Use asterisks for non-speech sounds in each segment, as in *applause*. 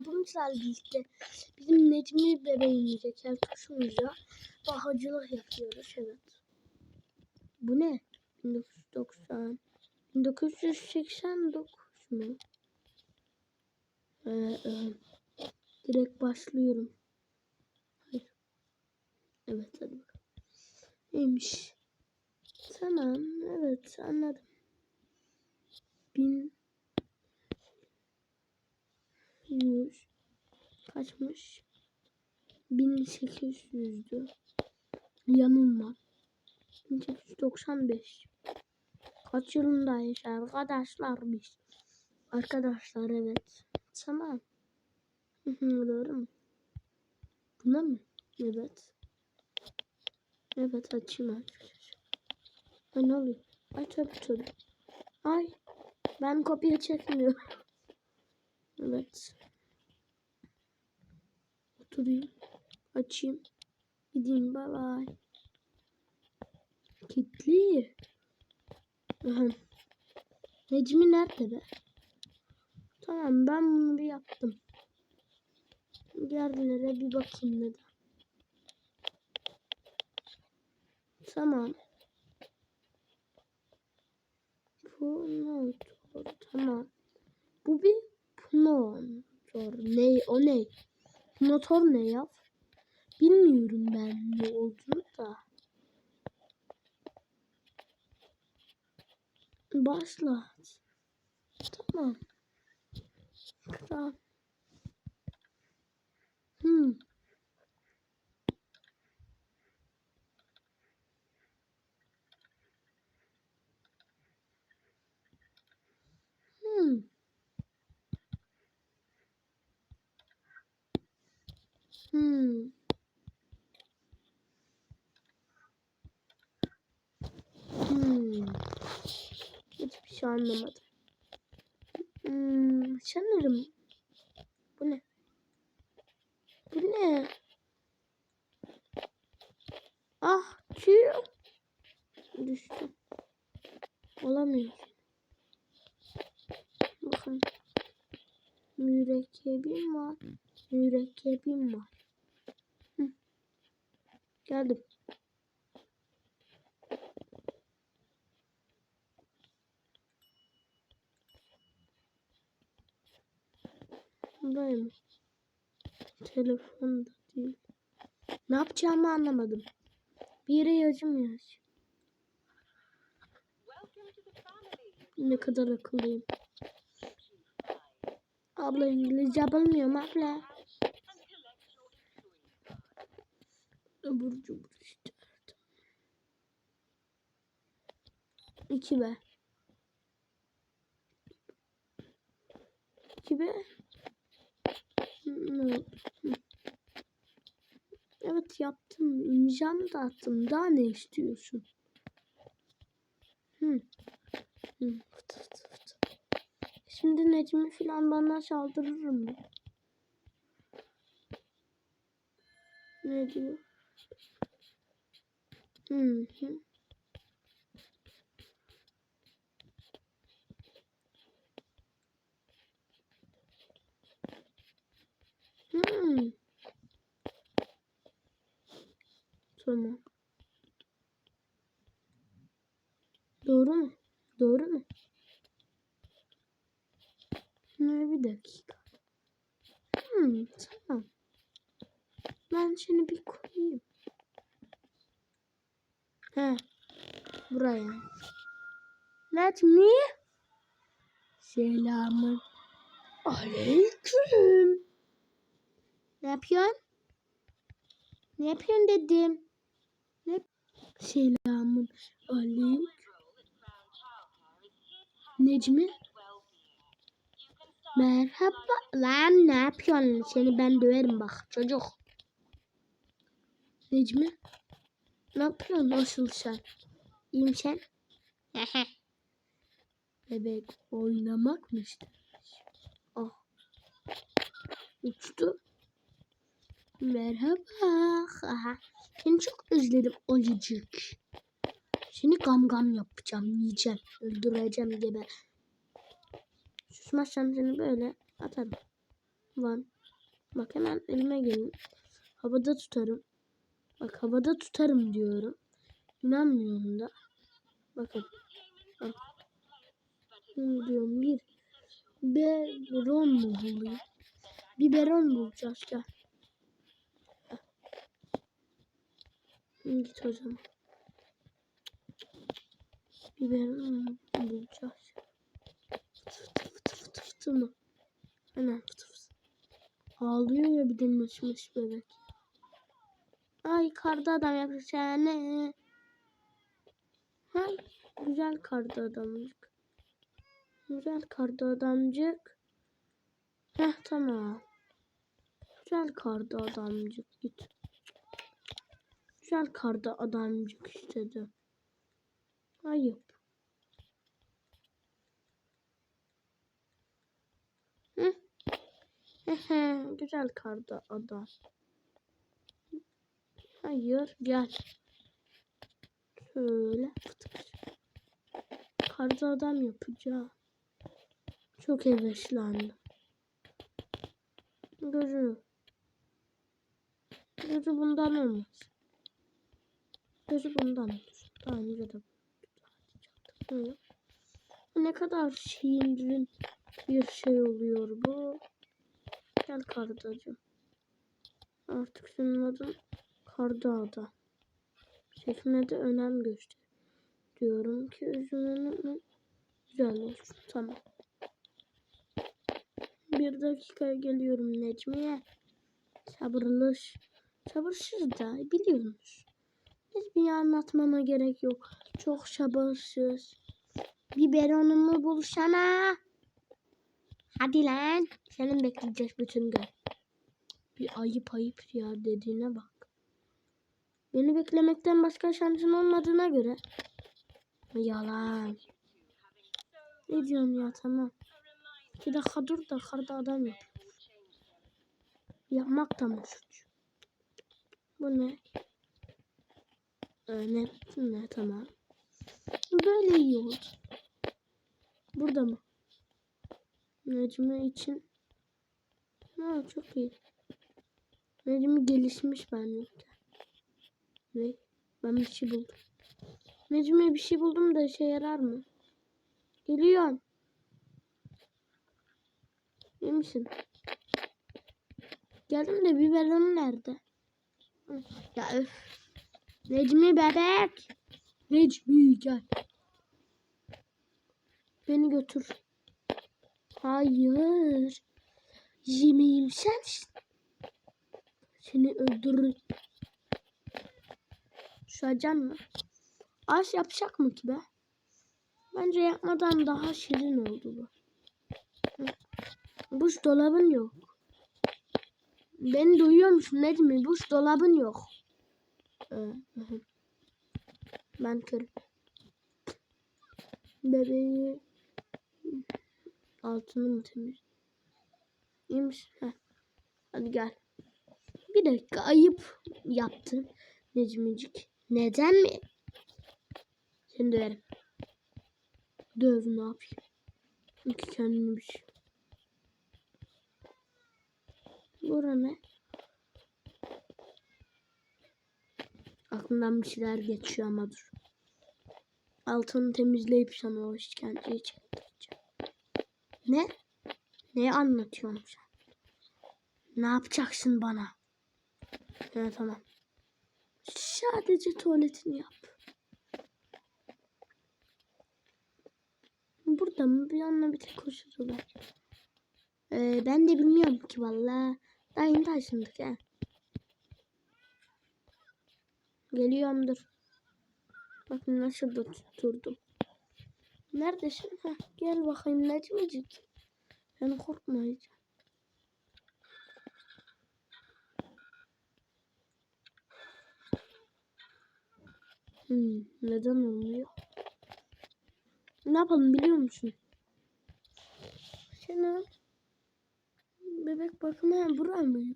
Bunlarla birlikte bizim Necmi bebeğimize, keltoşumuza bahacılık yapıyoruz. Evet. Bu ne? 1990. 1989 mu? Ee, e, direkt başlıyorum. Hayır. Evet hadi bakalım. Neymiş? Tamam. Evet anladım. Bin yüz kaçmış? 1800'dü. Yanılma. 1895. Kaç yılındayız arkadaşlar biz? Arkadaşlar evet. Tamam. Doğru mu? Buna mı? Evet. Evet açayım arkadaşlar. Ay ne oluyor? Ay tabii tabii. Ay ben kopya çekmiyorum. *laughs* Evet. Oturayım. Açayım. Gideyim. Bye bye. Kitli. Aha. Necmi nerede be? Tamam ben bunu bir yaptım. Yerlere bir bakayım dedim. Tamam. Punotor. Tamam. Bu bir punotor. Ne? O ne? Punotor ne ya? Bilmiyorum ben ne olduğunu da. Başlat. Tamam. Hmm. Hmm. Hmm. Hmm. Şey anlamadım. Hmm, sanırım. Bu ne? Bu ne? Ah, tüy. Düştüm. Olamıyor. Bakın. Mürekkebim var. Mürekkebim var. Hı. Geldim. Buradayım. Telefonda değil. Ne yapacağımı anlamadım. Bir yere yazmıyor. Ne kadar akıllıyım. Abla İngilizce bilmiyorum abla. Abur cubur işte. İki be. İki be. Hmm, Evet yaptım. İmzamı da attım. Daha ne istiyorsun? Hı. Hı. Fıtı fıtı fıtı. Şimdi Necmi filan bana saldırır mı? Ne diyor? Hı hı. Hmm. Tamam. Doğru mu? Doğru mu? Ne bir dakika. Hmm, tamam. Ben seni bir koyayım. He. Buraya. Necmi. Selamın. Aleyküm. Ne yapıyorsun? Ne yapıyorsun dedim. Ne? Selamın aleyküm. Necmi. Merhaba. Lan ne yapıyorsun? Seni ben döverim bak çocuk. Necmi. Ne yapıyorsun? Nasıl sen? İyiyim sen? *laughs* Bebek oynamak mı işte? Ah. Uçtu. Merhaba. Aha. Seni çok özledim Olicik. Seni gam gam yapacağım, yiyeceğim, öldüreceğim gibi. Susmazsam seni böyle atarım. Van. Bak hemen elime gelin. Havada tutarım. Bak havada tutarım diyorum. İnanmıyorum da. Bakın. Bak. Ne diyorum bir biberon mu bulayım? Biberon bulacağız gel. Git o zaman. Biberon bulacağız. Fıtı fıtı fıtı fıtı mı? Hemen fıtı fıtı. Ağlıyor ya bir de mış bebek. Ay karda adam ne? Hay güzel karda adamcık. Güzel karda adamcık. Heh tamam. Güzel karda adamcık git. Güzel karda adamcık istedim. Ayıp. Hı? Güzel karda adam. Hayır gel. Şöyle. Karda adam yapacağım. Çok heveslendim. Gözü. Gözü bundan olmaz. Gözü bundan. Daha önce de Böyle. Ne kadar şirin bir şey oluyor bu. Gel kardacığım. Artık senin adın karda adam. Şekline de önem göster. Diyorum ki üzümünü güzel olsun. Tamam. Bir dakikaya geliyorum Necmiye. Sabırlış. Sabırsız da biliyormuş. Hiçbir anlatmama gerek yok. Çok sabırsız. Biberonumu bulsana. Hadi lan. Senin bekleyeceğiz bütün gün. Bir ayıp ayıp ya dediğine bak. Beni beklemekten başka şansın olmadığına göre. Yalan. Ne diyorsun ya tamam. İki dakika dur da karda adam yap. Yapmak da mı suç? Bu ne? Ne tamam. Böyle iyi oldu. Burada mı? Necmi için. Ha çok iyi. Necmi gelişmiş ben yokken. Ne? Ben bir şey buldum. Necmi bir şey buldum da işe yarar mı? Geliyorum. İyi misin? Geldim de biberonum nerede? Ya öf. Necmi bebek. Necmi gel. Beni götür. Hayır. Yemeğim sensin. Seni öldürürüm. Şu acan mı? Aş yapacak mı ki be? Bence yapmadan daha şirin oldu bu. Hı. Buş dolabın yok. Beni duyuyor musun Necmi? Buş dolabın yok. Ben körüm. Bebeği altını mı temiz? İyi misin? Heh. Hadi gel. Bir dakika ayıp yaptın Necmicik. Neden mi? Seni döverim. Döv ne yapayım? Çünkü kendini bir şey. Bura ne? Aklımdan bir şeyler geçiyor ama dur. Altını temizleyip sana o işkenceyi çektireceğim. Ne? Ne anlatıyorsun sen? Ne yapacaksın bana? Ha, tamam. Sadece tuvaletini yap. Burada mı? Bir yanına bir tek koşusu var. Ee, ben de bilmiyorum ki valla. Daha yeni taşındık ha. Geliyorum dur. Bakın nasıl da tutturdum. Neredesin? Heh, gel bakayım Necmicik. Ben korkmayacağım. Hmm, neden olmuyor? Ne yapalım biliyor musun? Seni bebek bakmaya buraya mı?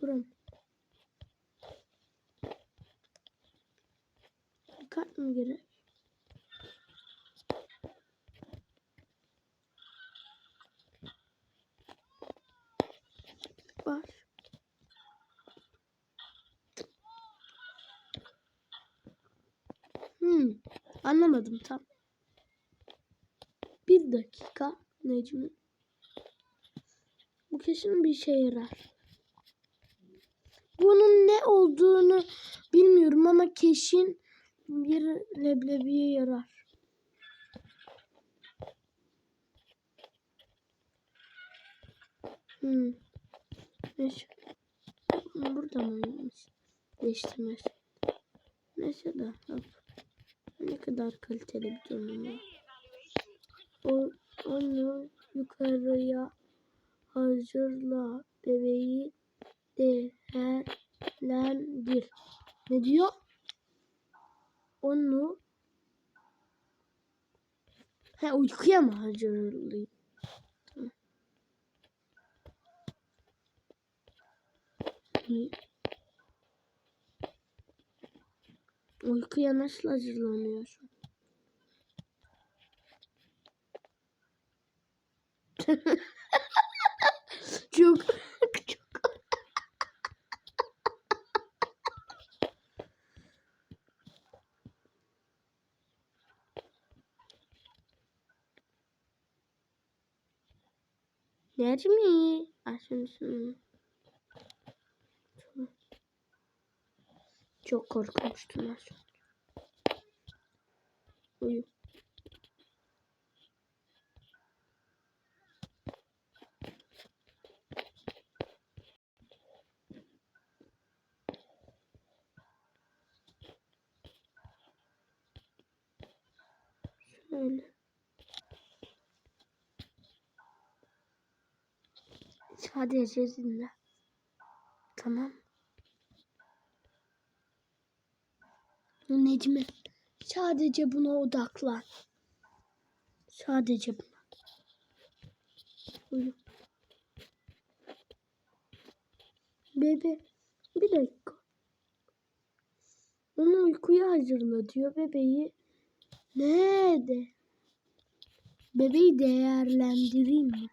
Buram. Kart mı gerek? Baş. Hmm, anlamadım tam. Bir dakika Necmi. Bu kesin bir şey yarar. Bunun ne olduğunu bilmiyorum ama kesin bir leblebiye yarar. Hmm. Neyse. Burada mıymış? Değiştirmez. Neyse de hop. Ne kadar kaliteli bir durum. O, onu yukarıya hazırla bebeği değerlendir. Ne diyor? Onu ha uykuya mı hazırlayayım? Tamam. Uykuya nasıl hazırlanıyorsun? *laughs* çok Necmi. Aşın şunu. Çok korkmuştum az. Uyu. Şöyle. Sadece dinle. Tamam. Necmi. Sadece buna odaklan. Sadece buna. Uyu. Bebe. Bir dakika. Onu uykuya hazırla diyor bebeği. Nerede? Bebeği değerlendireyim mi?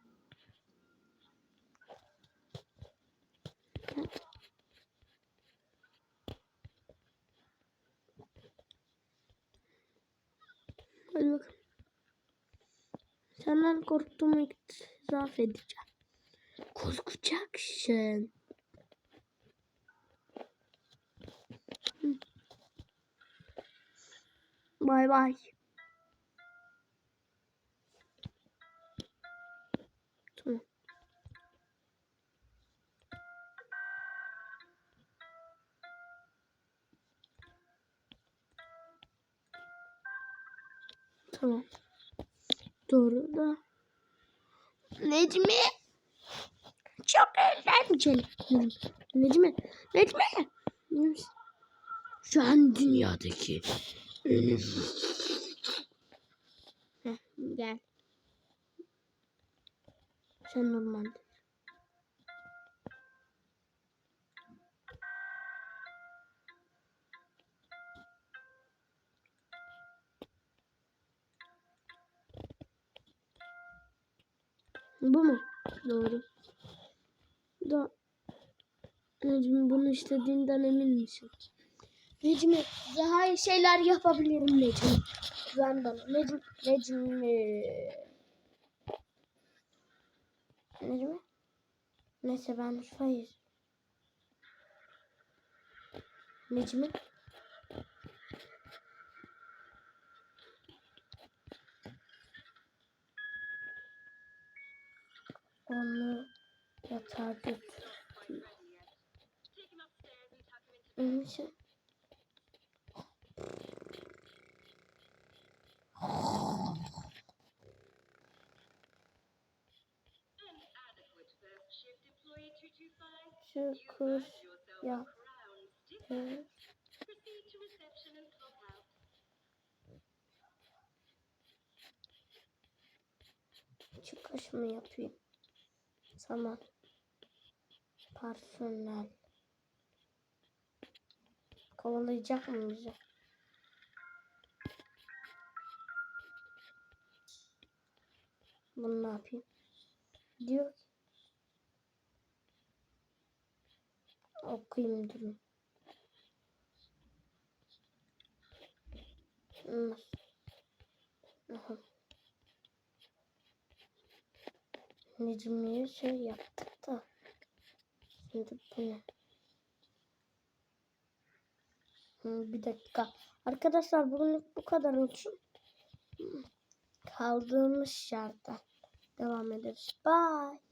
Hadi bakalım. Senden korktuğumu itiraf edeceğim. Korkacaksın. Bay bay. Tamam. Doğru da. Necmi. Çok eğlenceli. Necmi. Necmi. Şu an dünyadaki en Heh, gel. Sen normal. Bu mu? Doğru. Da Necmi bunu istediğinden emin misin? Necmi daha şeyler yapabilirim Necmi. Güven bana. Necmi. Necmi. Necmi. Neyse ben hayır. Necmi. Onu yatağa götür. Neyse. Şükür ya. Çıkış mı yapayım? Tamam. Personel. Kovalayacak mı bizi? Bunu ne yapayım? Diyor okuyayım durun. Aha. Necmiye şey yaptık da. Şimdi bu ne? Bir dakika. Arkadaşlar bugünlük bu kadar olsun. Kaldığımız yerden devam ederiz. Bye.